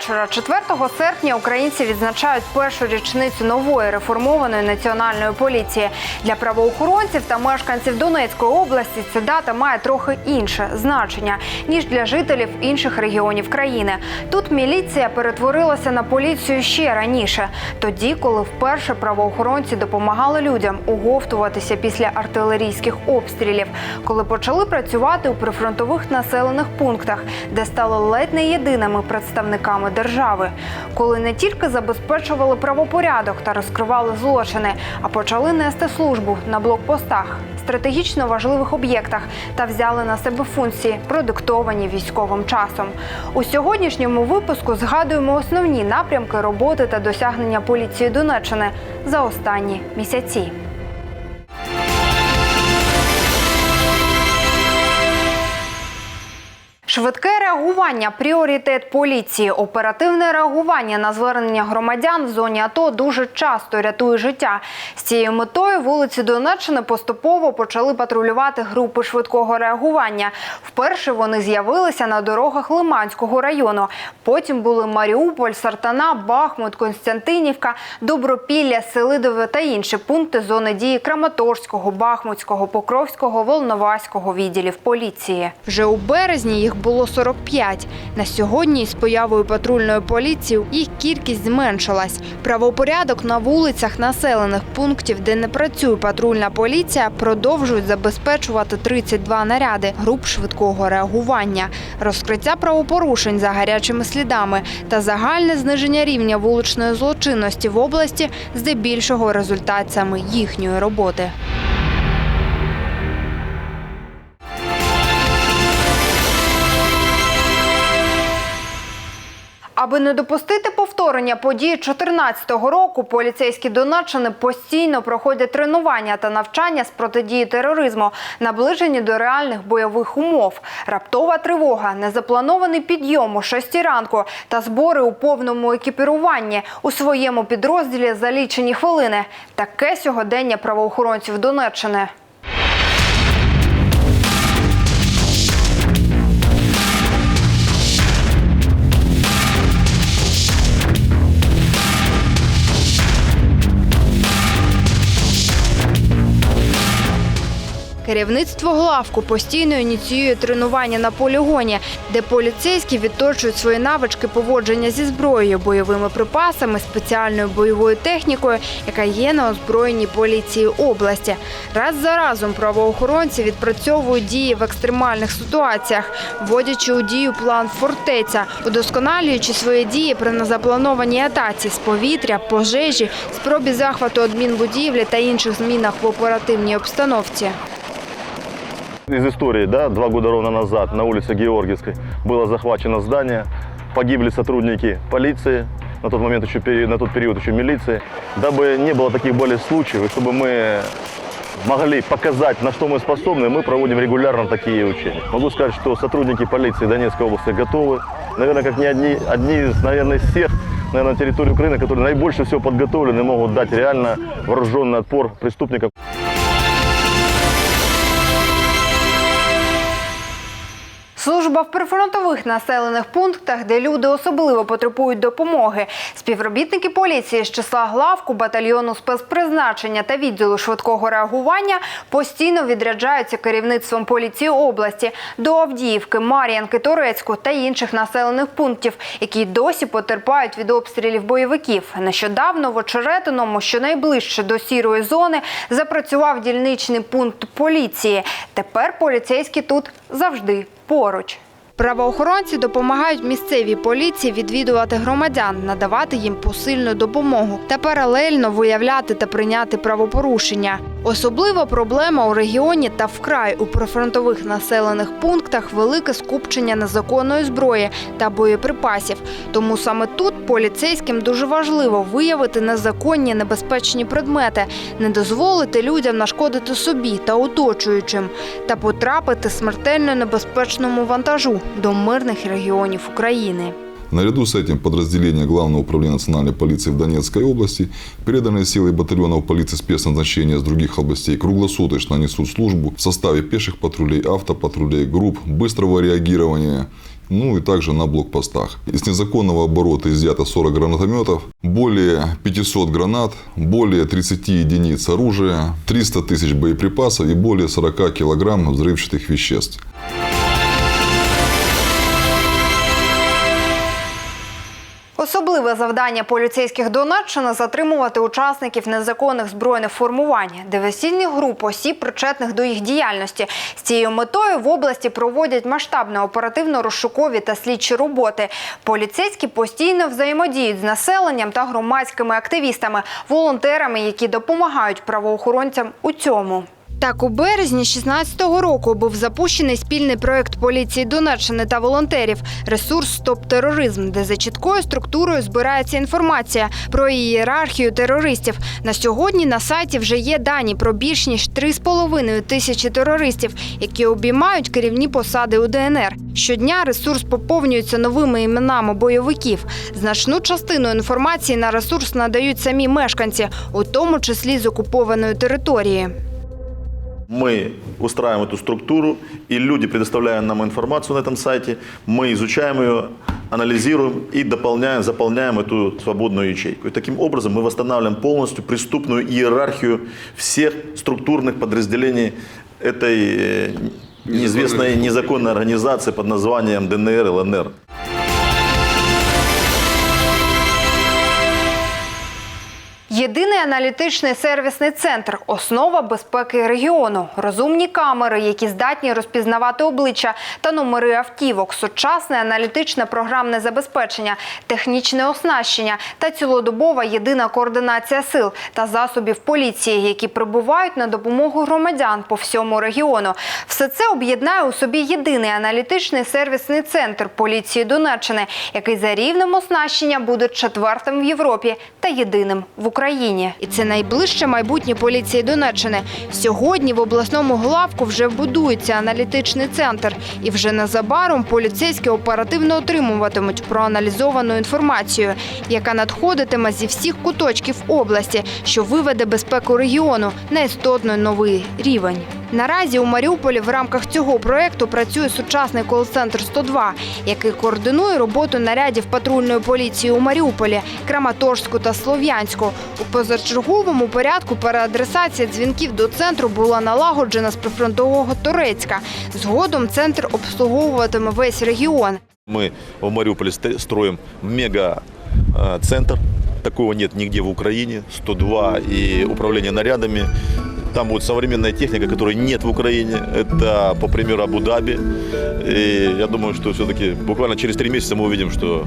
вечора, 4 серпня, українці відзначають першу річницю нової реформованої національної поліції. Для правоохоронців та мешканців Донецької області ця дата має трохи інше значення ніж для жителів інших регіонів країни. Тут міліція перетворилася на поліцію ще раніше, тоді, коли вперше правоохоронці допомагали людям оговтуватися після артилерійських обстрілів, коли почали працювати у прифронтових населених пунктах, де стали ледь не єдиними представниками держави, коли не тільки забезпечували правопорядок та розкривали злочини, а почали нести службу на блокпостах, стратегічно важливих об'єктах та взяли на себе функції, продиктовані військовим часом. У сьогоднішньому випуску згадуємо основні напрямки роботи та досягнення поліції Донеччини за останні місяці. Швидке реагування пріоритет поліції. Оперативне реагування на звернення громадян в зоні АТО дуже часто рятує життя. З цією метою вулиці Донеччини поступово почали патрулювати групи швидкого реагування. Вперше вони з'явилися на дорогах Лиманського району. Потім були Маріуполь, Сартана, Бахмут, Константинівка, Добропілля, Селидове та інші пункти зони дії Краматорського, Бахмутського, Покровського, Волноваського відділів поліції. Вже у березні їх було 45. На сьогодні з появою патрульної поліції їх кількість зменшилась. Правопорядок на вулицях населених пунктів, де не працює патрульна поліція, продовжують забезпечувати 32 наряди груп швидкого реагування, розкриття правопорушень за гарячими слідами та загальне зниження рівня вуличної злочинності в області, здебільшого результат саме їхньої роботи. Аби не допустити повторення подій 2014 року, поліцейські Донеччини постійно проходять тренування та навчання з протидії тероризму, наближені до реальних бойових умов. Раптова тривога, незапланований підйом о 6 ранку та збори у повному екіпіруванні у своєму підрозділі за лічені хвилини. Таке сьогодення правоохоронців Донеччини. Керівництво главку постійно ініціює тренування на полігоні, де поліцейські відточують свої навички поводження зі зброєю, бойовими припасами, спеціальною бойовою технікою, яка є на озброєнні поліції області. Раз за разом правоохоронці відпрацьовують дії в екстремальних ситуаціях, вводячи у дію план фортеця, удосконалюючи свої дії при незапланованій атаці з повітря, пожежі, спробі захвату адмінбудівлі та інших змінах в оперативній обстановці. Из истории, да, два года ровно назад на улице Георгиевской было захвачено здание, погибли сотрудники полиции, на тот момент еще, на тот период еще милиции. Дабы не было таких более случаев, и чтобы мы могли показать, на что мы способны, мы проводим регулярно такие учения. Могу сказать, что сотрудники полиции Донецкой области готовы. Наверное, как не одни, одни из, наверное, из всех наверное, на территории Украины, которые наибольше всего подготовлены, могут дать реально вооруженный отпор преступникам. Служба в прифронтових населених пунктах, де люди особливо потребують допомоги. Співробітники поліції з числа главку батальйону спецпризначення та відділу швидкого реагування постійно відряджаються керівництвом поліції області до Авдіївки, Мар'янки, Турецьку та інших населених пунктів, які досі потерпають від обстрілів бойовиків. Нещодавно в Очеретиному, що найближче до сірої зони, запрацював дільничний пункт поліції. Тепер поліцейські тут завжди поруч. Правоохоронці допомагають місцевій поліції відвідувати громадян, надавати їм посильну допомогу та паралельно виявляти та прийняти правопорушення. Особлива проблема у регіоні та вкрай у прифронтових населених пунктах велике скупчення незаконної зброї та боєприпасів. Тому саме тут поліцейським дуже важливо виявити незаконні небезпечні предмети, не дозволити людям нашкодити собі та оточуючим та потрапити смертельно небезпечному вантажу до мирних регіонів України. Наряду с этим подразделения Главного управления национальной полиции в Донецкой области, переданные силой батальонов полиции спецназначения с других областей, круглосуточно несут службу в составе пеших патрулей, автопатрулей, групп быстрого реагирования ну и также на блокпостах. Из незаконного оборота изъято 40 гранатометов, более 500 гранат, более 30 единиц оружия, 300 тысяч боеприпасов и более 40 килограмм взрывчатых веществ. Особливе завдання поліцейських Донеччини затримувати учасників незаконних збройних формувань, диверсійних груп, осіб, причетних до їх діяльності. З цією метою в області проводять масштабно оперативно-розшукові та слідчі роботи. Поліцейські постійно взаємодіють з населенням та громадськими активістами, волонтерами, які допомагають правоохоронцям у цьому. Так, у березні 16-го року був запущений спільний проект поліції Донеччини та волонтерів Ресурс Стоп тероризм, де за чіткою структурою збирається інформація про ієрархію терористів. На сьогодні на сайті вже є дані про більш ніж 3,5 тисячі терористів, які обіймають керівні посади у ДНР. Щодня ресурс поповнюється новими іменами бойовиків. Значну частину інформації на ресурс надають самі мешканці, у тому числі з окупованої території. Мы устраиваем эту структуру, и люди, предоставляя нам информацию на этом сайте, мы изучаем ее, анализируем и дополняем, заполняем эту свободную ячейку. И таким образом мы восстанавливаем полностью преступную иерархию всех структурных подразделений этой э, неизвестной незаконной организации под названием ДНР, ЛНР. Єдиний аналітичний сервісний центр основа безпеки регіону. Розумні камери, які здатні розпізнавати обличчя та номери автівок, сучасне аналітичне програмне забезпечення, технічне оснащення та цілодобова єдина координація сил та засобів поліції, які прибувають на допомогу громадян по всьому регіону. Все це об'єднає у собі єдиний аналітичний сервісний центр поліції Донеччини, який за рівнем оснащення буде четвертим в Європі та єдиним в Україні. І це найближче майбутнє поліції Донеччини. Сьогодні в обласному главку вже будується аналітичний центр, і вже незабаром поліцейські оперативно отримуватимуть проаналізовану інформацію, яка надходитиме зі всіх куточків області, що виведе безпеку регіону на істотно новий рівень. Наразі у Маріуполі в рамках цього проекту працює сучасний кол-центр 102, який координує роботу нарядів патрульної поліції у Маріуполі, Краматорську та Слов'янську. У позачерговому порядку переадресація дзвінків до центру була налагоджена з прифронтового Торецька. Згодом центр обслуговуватиме весь регіон. Мы в Мариуполе ст- строим мега-центр. Такого нет нигде в Украине. 102 и управление нарядами. Там будет современная техника, которой нет в Украине. Это, по примеру, Абу-Даби. И я думаю, что все-таки буквально через три месяца мы увидим, что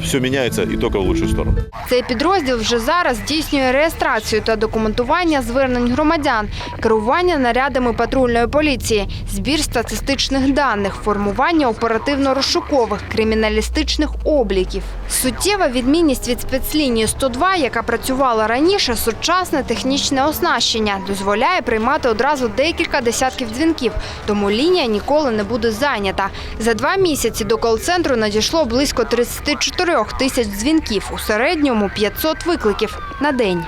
все меняется и только в лучшую сторону. Цей підрозділ вже зараз здійснює реєстрацію та документування звернень громадян, керування нарядами патрульної поліції, збір статистичних даних, формування оперативно-розшукових, криміналістичних обліків. Суттєва відмінність від спецлінії 102, яка працювала раніше, сучасне технічне оснащення дозволяє приймати одразу декілька десятків дзвінків, тому лінія ніколи не буде зайнята. За два місяці до кол-центру надійшло близько 34 тисяч дзвінків, у середньому 500 викликів на день.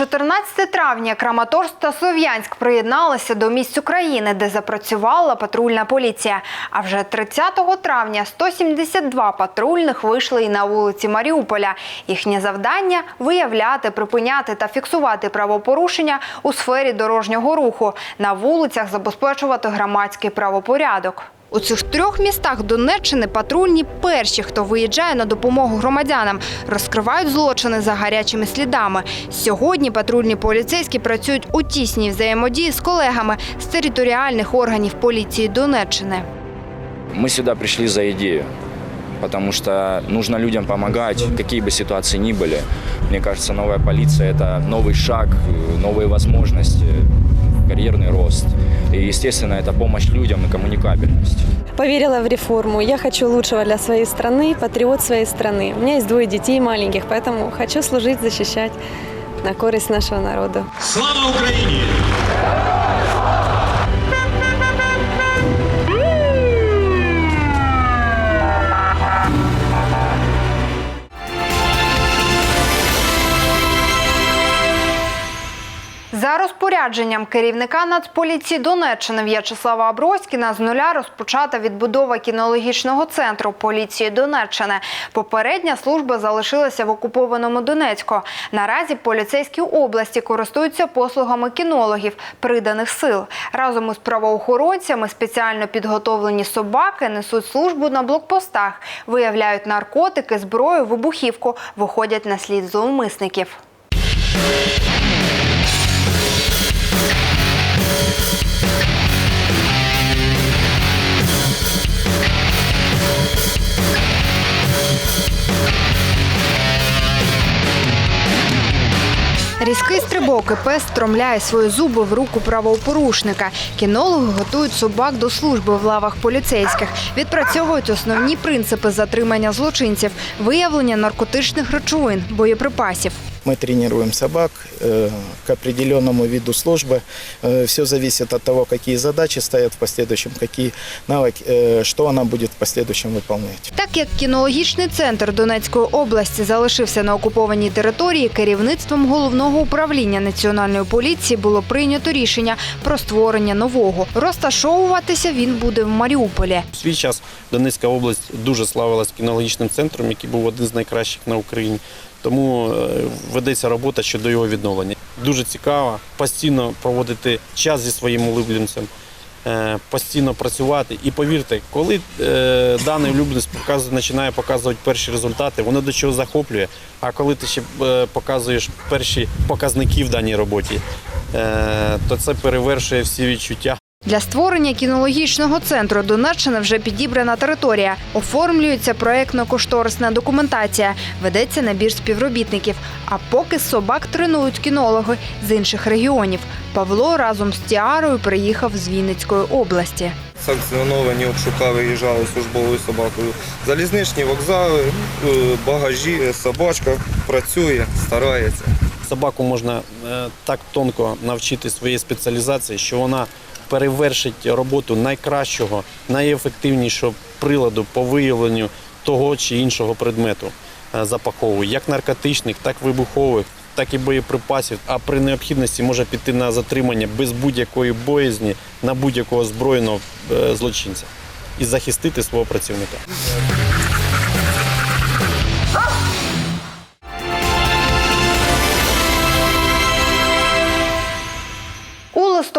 14 травня Краматорськ та Слов'янськ приєдналися до місць України, де запрацювала патрульна поліція. А вже 30 травня 172 патрульних вийшли і на вулиці Маріуполя. Їхнє завдання виявляти, припиняти та фіксувати правопорушення у сфері дорожнього руху, на вулицях забезпечувати громадський правопорядок. У цих трьох містах Донеччини патрульні перші, хто виїжджає на допомогу громадянам, розкривають злочини за гарячими слідами. Сьогодні патрульні поліцейські працюють у тісній взаємодії з колегами з територіальних органів поліції Донеччини. Мы сюда пришли за идею, потому что нужно людям помогать, какие бы ситуации ни были. Мне кажется, новая полиция – это новый шаг, э, новые возможности, карьерный рост. И, естественно, это помощь людям и коммуникабельность. Поверила в реформу. Я хочу лучшего для своей страны, патриот своей страны. У меня есть двое детей маленьких, поэтому хочу служить, защищать на користь нашего народа. Слава Україні! Розпорядженням керівника Нацполіції Донеччини В'ячеслава Аброськіна з нуля розпочата відбудова кінологічного центру поліції Донеччини. Попередня служба залишилася в окупованому Донецьку. Наразі поліцейські області користуються послугами кінологів приданих сил. Разом із правоохоронцями спеціально підготовлені собаки несуть службу на блокпостах, виявляють наркотики, зброю, вибухівку, виходять на слід зловмисників. Різкий стрибок і пес стромляє свої зуби в руку правопорушника. Кінологи готують собак до служби в лавах поліцейських, відпрацьовують основні принципи затримання злочинців, виявлення наркотичних речовин, боєприпасів. Мы тренируем собак э, к определенному виду службы. Все зависит от того, какие задачи стоят в последующем, какие навыки, э, что она будет в последующем выполнять. Так як кінологічний центр Донецької області залишився на окупованій території, керівництвом головного управління національної поліції було прийнято рішення про створення нового. Розташовуватися він буде в Маріуполі. У свій час Донецька область дуже славилась кінологічним центром, який був один з найкращих на Україні. Тому е, ведеться робота щодо його відновлення. Дуже цікаво постійно проводити час зі своїм улюбленцем, е, постійно працювати. І повірте, коли е, даний улюбленець починає показувати перші результати, воно до чого захоплює. А коли ти ще показуєш перші показники в даній роботі, то це перевершує всі відчуття. Для створення кінологічного центру Донеччини вже підібрана територія. Оформлюється проєктно-кошторисна документація, ведеться набір співробітників. А поки собак тренують кінологи з інших регіонів. Павло разом з Тіарою приїхав з Вінницької області. санкціоновані обшука виїжджали службовою собакою. Залізничні вокзали, е, багажі, собачка працює, старається. Собаку можна е, так тонко навчити своєї спеціалізації, що вона перевершить роботу найкращого, найефективнішого приладу по виявленню того чи іншого предмету е, запаковує, як наркотичних, так вибухових, так і боєприпасів. А при необхідності може піти на затримання без будь-якої боязні на будь-якого збройного е, злочинця і захистити свого працівника.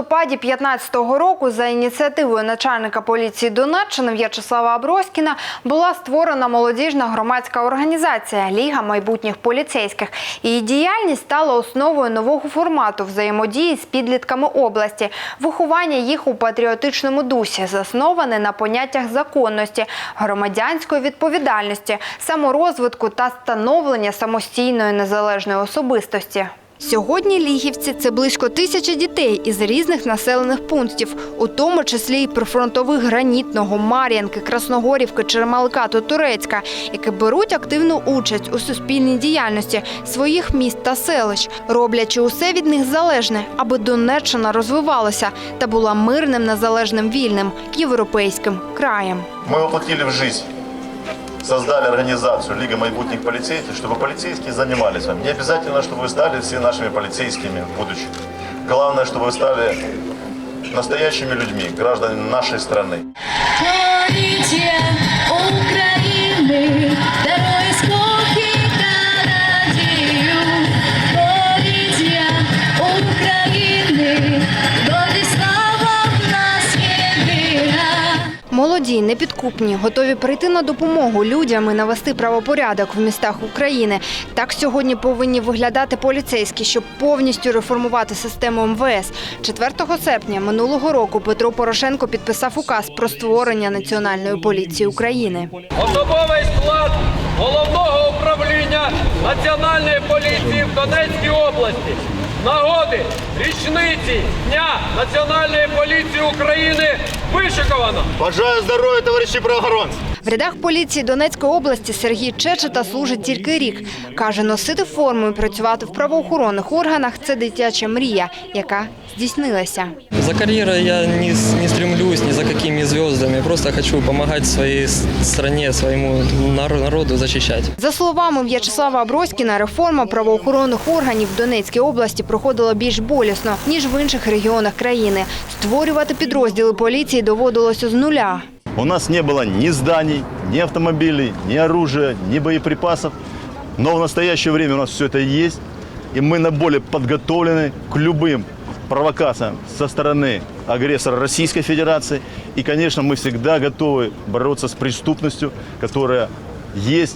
Листопаді 15-го року за ініціативою начальника поліції Донеччини В'ячеслава Аброськіна була створена молодіжна громадська організація Ліга майбутніх поліцейських. Її діяльність стала основою нового формату взаємодії з підлітками області, виховання їх у патріотичному дусі, засноване на поняттях законності, громадянської відповідальності, саморозвитку та становлення самостійної незалежної особистості. Сьогодні лігівці це близько тисячі дітей із різних населених пунктів, у тому числі й прифронтових Гранітного, Мар'янки, Красногорівки, Чермалика та Турецька, які беруть активну участь у суспільній діяльності своїх міст та селищ, роблячи усе від них залежне, аби Донеччина розвивалася та була мирним, незалежним, вільним європейським краєм. Мы воплотили в жизнь Создали организацию Лига майбутних полицейских, чтобы полицейские занимались вами. Не обязательно, чтобы вы стали все нашими полицейскими в будущем. Главное, чтобы вы стали настоящими людьми, гражданами нашей страны. Поліція Молоді, непідкупні, готові прийти на допомогу людям і навести правопорядок в містах України. Так сьогодні повинні виглядати поліцейські, щоб повністю реформувати систему МВС. 4 серпня минулого року Петро Порошенко підписав указ про створення Національної поліції України. Особовий склад головного управління Національної поліції в Донецькій області. Нагоди річниці Дня Національної поліції України вишиковано. Бажаю здоров'я, товариші правоохоронці! В рядах поліції Донецької області Сергій Чечета служить тільки рік. Каже, носити форму і працювати в правоохоронних органах це дитяча мрія, яка здійснилася. За карьерой я не, с- не стремлюсь ни за какими звездами. Просто хочу помогать своей с- стране, своему нар- народу защищать. За словами В'ячеслава Аброськіна, реформа правоохоронних органів в Донецькій області проходила більш болісно, ніж в інших регіонах країни. Створювати підрозділи поліції доводилося з нуля. У нас не было ни зданий, ни автомобилей, ни оружия, ни боеприпасов. Но в настоящее время у нас все это есть. И мы на более подготовлены к любым Провокациям со стороны агрессора Российской Федерации. И, конечно, мы всегда готовы бороться с преступностью, которая есть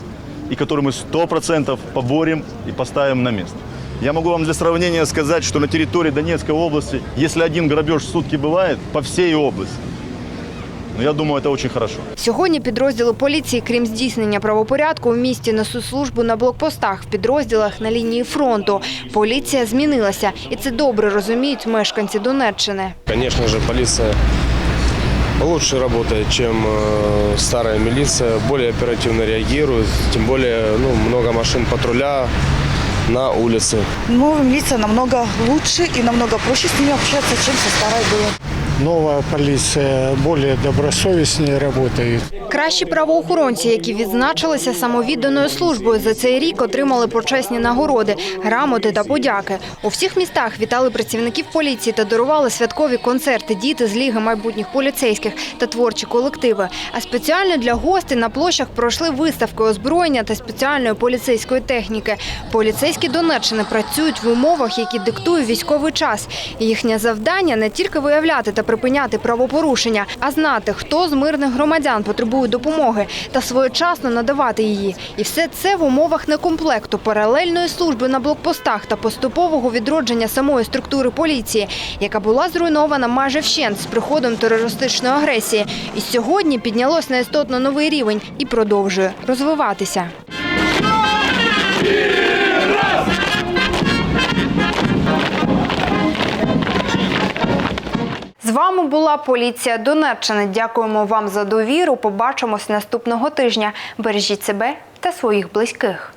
и которую мы 100% поборем и поставим на место. Я могу вам для сравнения сказать, что на территории Донецкой области, если один грабеж в сутки бывает, по всей области, но я думаю, это очень хорошо. Сьогодні підрозділи поліції, крім здійснення правопорядку, в місті несуть службу на блокпостах в підрозділах на лінії фронту. Поліція змінилася, і це добре розуміють мешканці Донеччини. Конечно же, полиция лучше работает, чем э, старая милиция, более оперативно реагирует, тем более ну, много машин патруля на улице. Новая милиция намного лучше и намного проще с ними общаться, чем со старой было. Новая полиция более добросовестнее работает. Кращі правоохоронці, які відзначилися самовідданою службою за цей рік, отримали почесні нагороди, грамоти та подяки. У всіх містах вітали працівників поліції та дарували святкові концерти діти з ліги майбутніх поліцейських та творчі колективи. А спеціально для гостей на площах пройшли виставки озброєння та спеціальної поліцейської техніки. Поліцейські Донеччини працюють в умовах, які диктує військовий час. Їхнє завдання не тільки виявляти та припиняти правопорушення, а знати, хто з мирних громадян потребує допомоги та своєчасно надавати її. І все це в умовах некомплекту, паралельної служби на блокпостах та поступового відродження самої структури поліції, яка була зруйнована майже вщент з приходом терористичної агресії. І сьогодні піднялось на істотно новий рівень і продовжує розвиватися. З вами була поліція Донеччини. Дякуємо вам за довіру. Побачимось наступного тижня. Бережіть себе та своїх близьких.